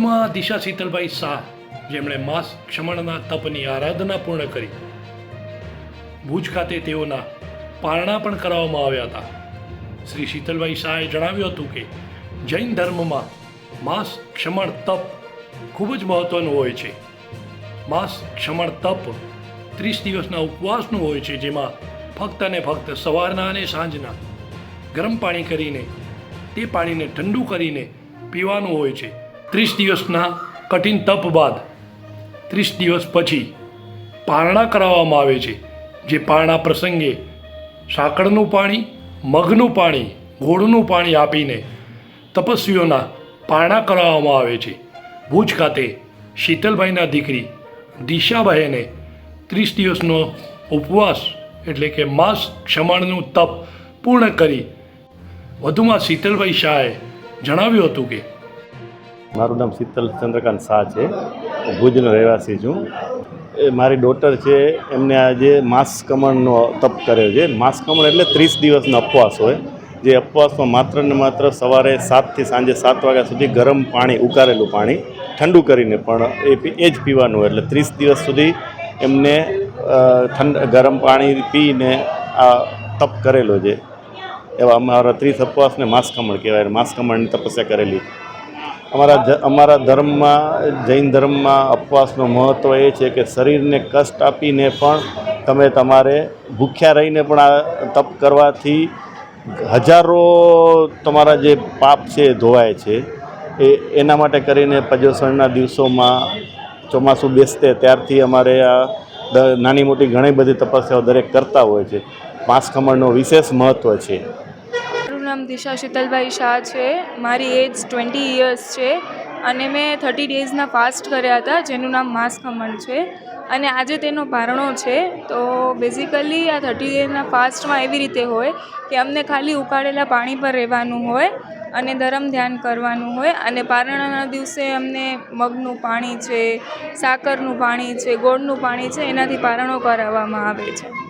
ભુજમાં દિશા શીતલભાઈ શાહ, જેમણે માસ ક્ષમણના તપની આરાધના પૂર્ણ કરી. ભુજ ખાતે તેઓના પારણા પણ કરાવવામાં આવ્યા હતા. શ્રી શીતલભાઈ શાહે જણાવ્યું હતું કે, જૈન ધર્મમાં માસ ક્ષમણ તપ ખૂબ જ મહત્વનું હોય છે. માસ ક્ષમણ તપ ત્રીસ દિવસના ઉપવાસનું હોય છે, જેમાં ફક્ત અને ફક્ત સવારના અને સાંજના ગરમ પાણી કરીને, તે પાણીને ઠંડુ કરીને પીવાનું હોય છે. ત્રીસ દિવસના કઠિન તપ બાદ ત્રીસ દિવસ પછી પારણા કરાવવામાં આવે છે. જે પારણા પ્રસંગે સાંકળનું પાણી, મગનું પાણી, ગોળનું પાણી આપીને તપસ્વીઓના પારણા કરાવવામાં આવે છે. ભુજ ખાતે શીતલભાઈના દીકરી દિશાબહેને ત્રીસ દિવસનો ઉપવાસ એટલે કે માસ ક્ષમણનું તપ પૂર્ણ કરી વધુમાં શીતલભાઈ શાહે જણાવ્યું હતું કે મારું નામ શીતલ ચંદ્રકાંત શાહ છે. ભુજનો રહેવાસી છું. મારી ડોટર છે, એમને આજે માસ કમળનો તપ કર્યો છે. માસ એટલે ત્રીસ દિવસનો ઉપવાસ હોય. જે ઉપવાસમાં માત્ર ને માત્ર સવારે સાતથી સાંજે સાત વાગ્યા સુધી ગરમ પાણી, ઉકાળેલું પાણી ઠંડુ કરીને પણ એ એ જ પીવાનું એટલે ત્રીસ દિવસ સુધી એમને ઠંડ, ગરમ પાણી પીને આ તપ કરેલો છે. એવા અમારા ત્રીસ ઉપવાસને માસ કહેવાય. માસ તપસ્યા કરેલી. અમારા અમારા ધર્મમાં, જૈન ધર્મમાં અપવાસનું મહત્ત્વ એ છે કે શરીરને કષ્ટ આપીને પણ તમે તમારે ભૂખ્યા રહીને પણ આ તપ કરવાથી હજારો તમારા જે પાપ છે એ ધોવાય છે. એ, એના માટે કરીને પર્યુષણના દિવસોમાં ચોમાસું બેસતે ત્યારથી અમારે આ નાની મોટી ઘણી બધી તપસ્યાઓ દરેક કરતા હોય છે. પાંચ કમળનું વિશેષ મહત્ત્વ છે. નામ દિશા શીતલભાઈ શાહ છે. મારી એજ ટ્વેન્ટી ઇયર્સ છે અને મેં થર્ટી ડેઝના ફાસ્ટ કર્યા હતા, જેનું નામ માસ ખમણ છે. અને આજે તેનો પારણો છે. તો બેઝિકલી આ થર્ટી ડેઝના ફાસ્ટમાં એવી રીતે હોય કે અમને ખાલી ઉકાળેલા પાણી પર રહેવાનું હોય અને ધરમ ધ્યાન કરવાનું હોય. અને પારણાના દિવસે અમને મગનું પાણી છે, સાકરનું પાણી છે, ગોળનું પાણી છે, એનાથી પારણો કરાવવામાં આવે છે.